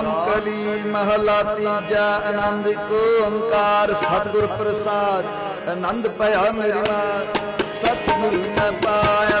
ਕਲੀ ਮਹਲਾ ਤੀਜਾ ਆਨੰਦ ਓੰਕਾਰ ਸਤਿਗੁਰ ਪ੍ਰਸਾਦ। ਆਨੰਦ ਭਇਆ ਮੇਰੀ ਮਾਤ ਸਤਿਗੁਰੂ ਮੈਂ ਪਾਇਆ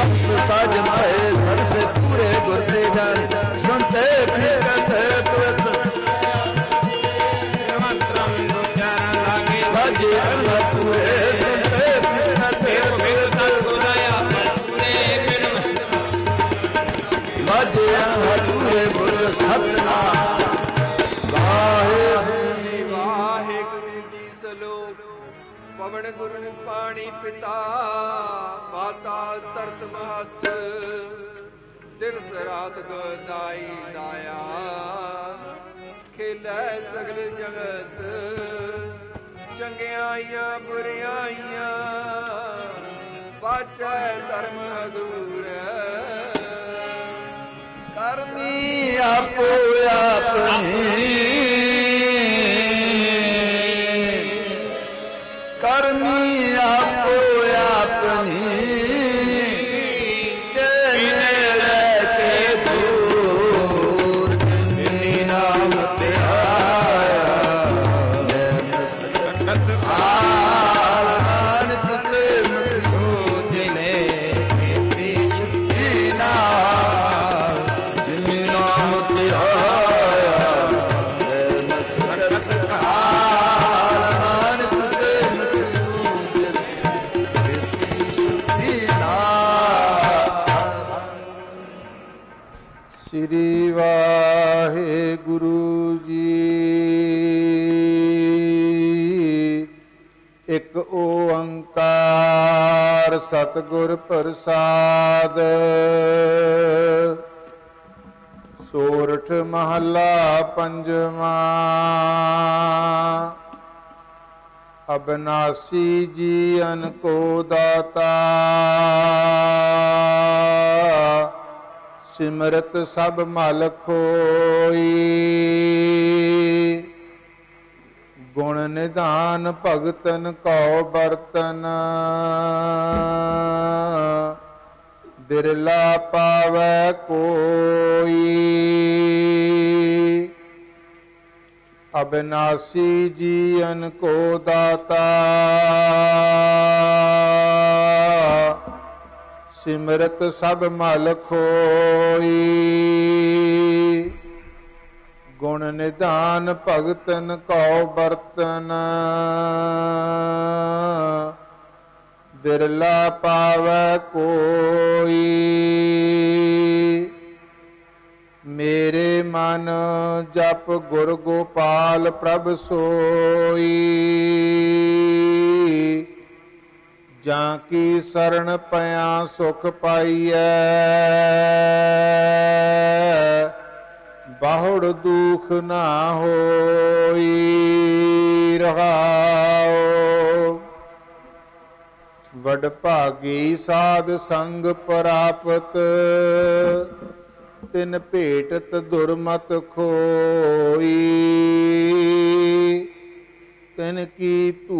ਸਤ ਸਾਜਨ ਭਏ ਸਰ ਸੇ ਪੂਰੇ ਗੁਰ ਤੇ ਜਾਣੇ ਸੁਣਤੇ ਫਿਕਤ ਪ੍ਰਤ ਬਾਜੇ ਅਨ ਪੂਰੇ ਪਵਨ ਗੁਰੂ ਪਾਣੀ ਪਿਤਾ, ਮਾਤਾ ਤਰਤ ਮਹਤ। ਦਿਵਸ ਰਾਤ ਗਦਾਈ ਦਾਇਆ, ਖੇਲੇ ਸਗਲ ਜਗਤ। ਚੰਗਿਆਈਆਂ ਬੁਰਿਆਈਆਂ ਬਾਚੈ ਧਰਮ ਹਦੂਰ ਕਰਮੀ ਆਪੋ ਆਪਣੀ ਕਰਮੀ ਆਪੋ ਸ੍ਰੀ ਵਾਹਿਗੁਰੂ ਜੀ। ਇੱਕ ਓੰਕਾਰ ਸਤਿਗੁਰ ਪ੍ਰਸਾਦ। ਸੋਰਠ ਮਹੱਲਾ ਪੰਜਵਾਂ। ਅਬਨਾਸੀ ਜੀਵਨ ਕੋ ਦਾਤਾ। ਸਿਮਰਤ ਸਭ ਮਲ ਖੋਈ ਗੁਣ ਨਿਧਾਨ ਭਗਤਨ ਕਉ ਬਰਤਨ ਬਿਰਲਾ ਪਾਵੈ ਕੋਈ। ਅਬਨਾਸੀ ਜੀਨ ਕੋ ਦਾਤਾ। ਸਿਮਰਤ ਸਭ ਮਲ ਖੋਈ। ਗੁਣ ਨਿਧਾਨ ਭਗਤਨ ਕਉ ਬਰਤਨ ਬਿਰਲਾ ਪਾਵੈ ਕੋਈ। ਮੇਰੇ ਮਨ ਜਪ ਗੁਰ ਗੋਪਾਲ ਪ੍ਰਭ ਸੋਈ। ਜਾਂ ਕੀ ਸਰਣ ਪਿਆ ਸੁਖ ਪਾਈਐ? ਬਾਹੁੜ ਦੁਖ ਨਾ ਹੋਈ ਰਹਾਉ। ਵਡ ਭਾਗੀ ਸਾਧ ਸੰਗ ਪ੍ਰਾਪਤ, ਤਿਨ ਭੇਟਤ ਦੁਰਮਤ ਖੋਈ। ਤਿਨ ਕੀ ਧੂਰ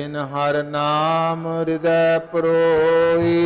ਜਿਨ ਹਰ ਨਾਮ ਹਿਰਦੈ ਪਰੋਈ।